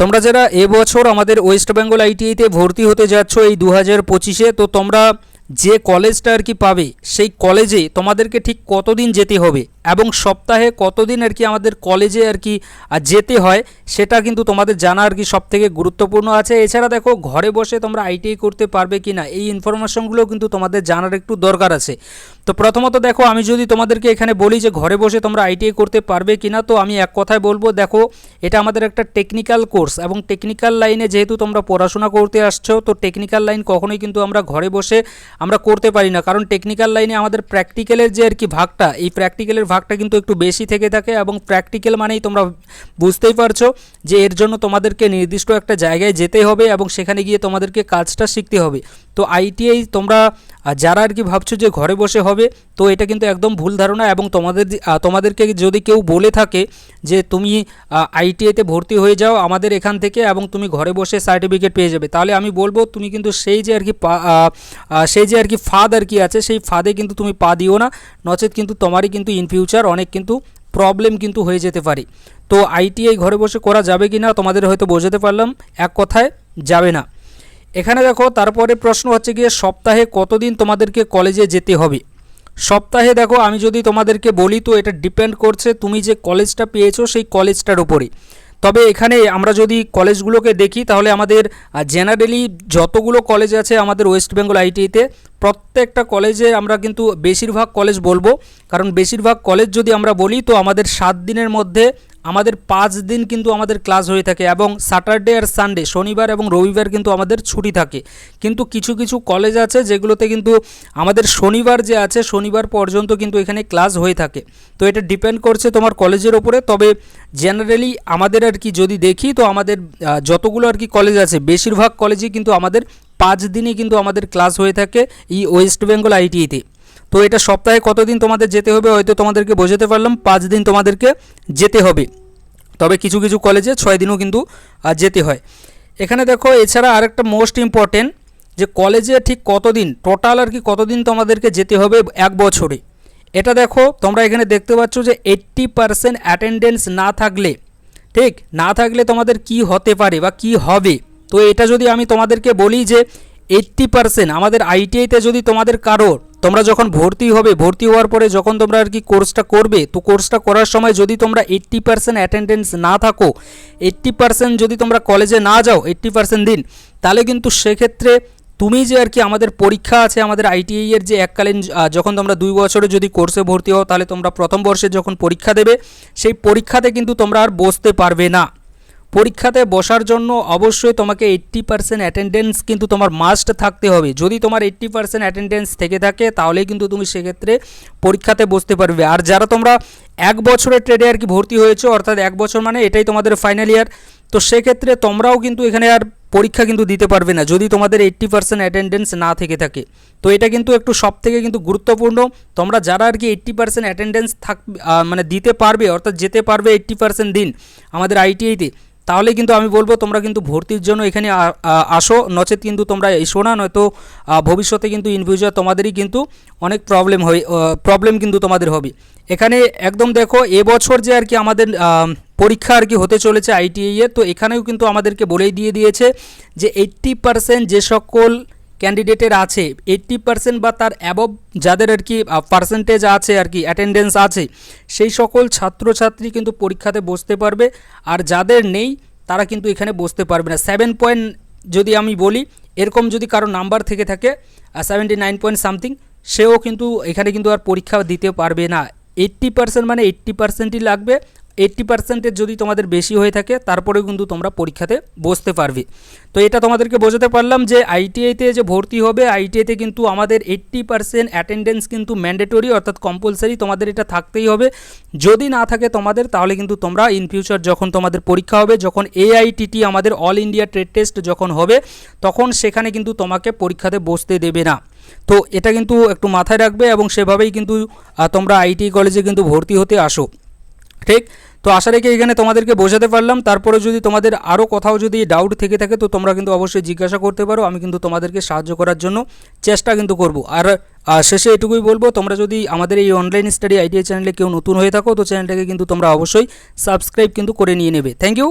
তোমরা যারা এবছর আমাদের ওয়েস্ট বেঙ্গল আইটিআইতে ভর্তি হতে যাচ্ছ এই দু হাজার পঁচিশে, তো তোমরা যে কলেজটা আর কি পাবে, সেই কলেজে তোমাদেরকে ঠিক কতদিন যেতে হবে? এবং সপ্তাহে কতদিন আর কি আমাদের কলেজে আর কি যেতে হয়, সেটা কিন্তু তোমাদের জানা আর কি সব থেকে গুরুত্বপূর্ণ আছে। এছাড়া দেখো, ঘরে বসে তোমরা আইটিআই করতে পারবে কি না, এই ইনফরমেশনগুলো কিন্তু তোমাদের জানার একটু দরকার আছে। তো প্রথমত দেখো, আমি যদি তোমাদেরকে এখানে বলি যে ঘরে বসে তোমরা আইটিআই করতে পারবে কি না, তো আমি এক কথায় বলব, দেখো, এটা আমাদের একটা টেকনিক্যাল কোর্স এবং টেকনিক্যাল লাইনে যেহেতু তোমরা পড়াশোনা করতে আসছো, তো টেকনিক্যাল লাইন কখনোই কিন্তু আমরা ঘরে বসে আমরা করতে পারি না। কারণ টেকনিক্যাল লাইনে আমাদের প্র্যাকটিক্যালের যে আর কি ভাগটা, এই প্র্যাকটিক্যালের ভাগটা কিন্তু একটু বেশি থেকে থাকে এবং প্র্যাকটিক্যাল মানেই তোমরা বুঝতেই পারছ যে এর জন্য তোমাদেরকে নির্দিষ্ট একটা জায়গায় যেতে হবে এবং সেখানে গিয়ে তোমাদেরকে কাজটা শিখতে হবে। তো আইটিআই তোমরা যারা আর কি ভাবছ যে ঘরে বসে হবে, তো এটা কিন্তু একদম ভুল ধারণা এবং তোমাদের তোমাদেরকে যদি কেউ বলে থাকে যে তুমি আইটিআইতে ভর্তি হয়ে যাও আমাদের এখান থেকে এবং তুমি ঘরে বসে সার্টিফিকেট পেয়ে যাবে। তাহলে আমি বলব তুমি কিন্তু সেই যে আর কি সেই যে আর কি ফাঁদ আর কি আছে, সেই ফাঁদে কিন্তু তুমি পা দিও না, নচেত কিন্তু তোমারই কিন্তু ইন ফিউচার অনেক কিন্তু প্রবলেম কিন্তু হয়ে যেতে পারে। তো আইটিআই ঘরে বসে করা যাবে কি না তোমাদের হয়তো বোঝাতে পারলাম, এক কথায় যাবে না। এখানে দেখো, তারপরে প্রশ্ন হচ্ছে গিয়ে সপ্তাহে কতদিন তোমাদেরকে কলেজে যেতে হবে? সপ্তাহে দেখো, আমি যদি তোমাদেরকে বলি তো এটা ডিপেন্ড করছে তুমি যে কলেজটা পেয়েছ সেই কলেজটার উপরে। তবে এখানে আমরা যদি কলেজগুলোকে দেখি, তাহলে আমাদের জেনারেলি যতগুলো কলেজ আছে আমাদের ওয়েস্ট বেঙ্গল আইটিতে প্রত্যেকটা কলেজে আমরা কিন্তু বেশিরভাগ কলেজ বলব। কারণ বেশিরভাগ কলেজ যদি আমরা বলি, তো আমাদের সাত দিনের মধ্যে আমাদের পাঁচ দিন কিন্তু আমাদের ক্লাস হয়ে থাকে এবং স্যাটারডে আর সানডে, শনিবার এবং রবিবার কিন্তু আমাদের ছুটি থাকে। কিন্তু কিছু কিছু কলেজ আছে যেগুলোতে কিন্তু আমাদের শনিবার যে আছে, শনিবার পর্যন্ত কিন্তু এখানে ক্লাস হয়ে থাকে। তো এটা ডিপেন্ড করছে তোমার কলেজের ওপরে। তবে জেনারেলি আমাদের আর কি যদি দেখি, তো আমাদের যতগুলো আর কি কলেজ আছে, বেশিরভাগ কলেজই কিন্তু আমাদের পাঁচ দিনই কিন্তু আমাদের ক্লাস হয়ে থাকে এই ওয়েস্ট বেঙ্গল আইটিতে তো এটা সপ্তাহে কতদিন তোমাদের যেতে হবে, হয়তো তোমাদেরকে বোঝাতে পারলাম, পাঁচ দিন তোমাদেরকে যেতে হবে। তবে কিছু কিছু কলেজে ছয় দিনও কিন্তু যেতে হয়। এখানে দেখো, এছাড়া আরেকটা মোস্ট ইম্পর্টেন্ট যে কলেজে ঠিক কতদিন টোটাল আর কি কতদিন তোমাদেরকে যেতে হবে এক বছরে। এটা দেখো, তোমরা এখানে দেখতে পাচ্ছ যে এইট্টি পারসেন্ট অ্যাটেন্ডেন্স না থাকলে, ঠিক? না থাকলে তোমাদের কি হতে পারে বা কি হবে? তো এটা যদি আমি তোমাদেরকে বলি যে এইট্টি পারসেন্ট আমাদের আইটিআইতে যদি তোমাদের কারোর তোমরা যখন ভর্তি হবে, ভর্তি হওয়ার পরে যখন তোমরা আর কি কোর্সটা করবে, তো কোর্সটা করার সময় যদি তোমরা এইট্টি পারসেন্ট অ্যাটেন্ডেন্স না থাকো এইট্টি পারসেন্ট যদি তোমরা কলেজে না যাও এইট্টি পারসেন্ট দিন, তাহলে কিন্তু সেক্ষেত্রে তুমি যে আর কি আমাদের পরীক্ষা আছে, আমাদের আইটিআই এর যে এককালীন যখন তোমরা দুই বছরে যদি কোর্সে ভর্তি হও, তাহলে তোমরা প্রথম বর্ষে যখন পরীক্ষা দেবে, সেই পরীক্ষাতে কিন্তু তোমরা আর বসতে পারবে না। পরীক্ষাতে বসার জন্য অবশ্যই তোমাকে এইট্টি পার্সেন্ট অ্যাটেন্ডেন্স কিন্তু তোমার মাস্ট থাকতে হবে। যদি তোমার এইট্টি পার্সেন্ট অ্যাটেন্ডেন্স থেকে থাকে, তাহলেই কিন্তু তুমি সেক্ষেত্রে পরীক্ষাতে বসতে পারবে। আর যারা তোমরা এক বছরের ট্রেডে আর কি ভর্তি হয়েছো, অর্থাৎ এক বছর মানে এটাই তোমাদের ফাইনাল ইয়ার তো সেক্ষেত্রে তোমরাও কিন্তু এখানে আর পরীক্ষা কিন্তু দিতে পারবে না, যদি তোমাদের এইট্টি পার্সেন্ট অ্যাটেন্ডেন্স না থেকে থাকে। তো এটা কিন্তু একটু সব থেকে কিন্তু গুরুত্বপূর্ণ। তোমরা যারা আর কি এইট্টি পার্সেন্ট অ্যাটেন্ডেন্স থাক মানে দিতে পারবে, অর্থাৎ যেতে পারবে এইট্টি পার্সেন্ট দিন আমাদের আইটিআইতে তাহলে কিন্তু আমি বলব তোমরা কিন্তু ভর্তির জন্য এখানে আসো। নচেত কিন্তু তোমরা এসো না, নয়তো ভবিষ্যতে কিন্তু ইন ফিউচার তোমাদেরই কিন্তু অনেক প্রবলেম হয়ে প্রবলেম কিন্তু তোমাদের হবে। এখানে একদম দেখো, এবছর যে আর কি আমাদের পরীক্ষা আর কি হতে চলেছে আইটিআই এর তো এখানেও কিন্তু আমাদেরকে বলেই দিয়ে দিয়েছে যে এইট্টি পার্সেন্ট যে সকল ক্যান্ডিডেটের আছে এইট্টি পার্সেন্ট বা তার অ্যাবভ যাদের আর কি পার্সেন্টেজ আছে আর কি অ্যাটেন্ডেন্স আছে, সেই সকল ছাত্রছাত্রী কিন্তু পরীক্ষাতে বসতে পারবে। আর যাদের নেই, তারা কিন্তু এখানে বসতে পারবে না। সেভেন পয়েন্ট যদি আমি বলি, এরকম যদি কারও নাম্বার থেকে থাকে সেভেন্টি নাইন পয়েন্ট সামথিং সেও কিন্তু এখানে কিন্তু আর পরীক্ষা দিতে পারবে না। এইট্টি পার্সেন্ট মানে এইট্টি পার্সেন্টই লাগবে এইট্টি পার্সেন্টের যদি তোমাদের বেশি হয়ে থাকে, তারপরেও কিন্তু তোমরা পরীক্ষাতে বসতে পারবে। তো এটা তোমাদেরকে বোঝাতে পারলাম যে আইটিআইতে যে ভর্তি হবে আইটিআইতে কিন্তু আমাদের এইট্টি পার্সেন্ট অ্যাটেন্ডেন্স কিন্তু ম্যান্ডেটরি অর্থাৎ কম্পালসারি তোমাদের এটা থাকতেই হবে। যদি না থাকে তোমাদের, তাহলে কিন্তু তোমরা ইন ফিউচার যখন তোমাদের পরীক্ষা হবে, যখন এআইটিটি আমাদের অল ইন্ডিয়া ট্রেড টেস্ট যখন হবে, তখন সেখানে কিন্তু তোমাকে পরীক্ষাতে বসতে দেবে না। তো এটা কিন্তু একটু মাথায় রাখবে এবং সেভাবেই কিন্তু তোমরা আইটি কলেজে কিন্তু ভর্তি হতে আসো। ঠিক? তো আশা রেখে এখানে তোমাদেরকে বোঝাতে পারলাম। তারপরে যদি তোমাদের আরও কোথাও যদি ডাউট থেকে থাকে, তো তোমরা কিন্তু অবশ্যই জিজ্ঞাসা করতে পারো। আমি কিন্তু তোমাদেরকে সাহায্য করার জন্য চেষ্টা কিন্তু করব। আর শেষে এটুকুই বলব, তোমরা যদি আমাদের এই অনলাইন স্টাডি আইডিয়া চ্যানেলে কেউ নতুন হয়ে থাকো, তো চ্যানেলটাকে কিন্তু তোমরা অবশ্যই সাবস্ক্রাইব কিন্তু করে নিয়ে নেবে। Thank you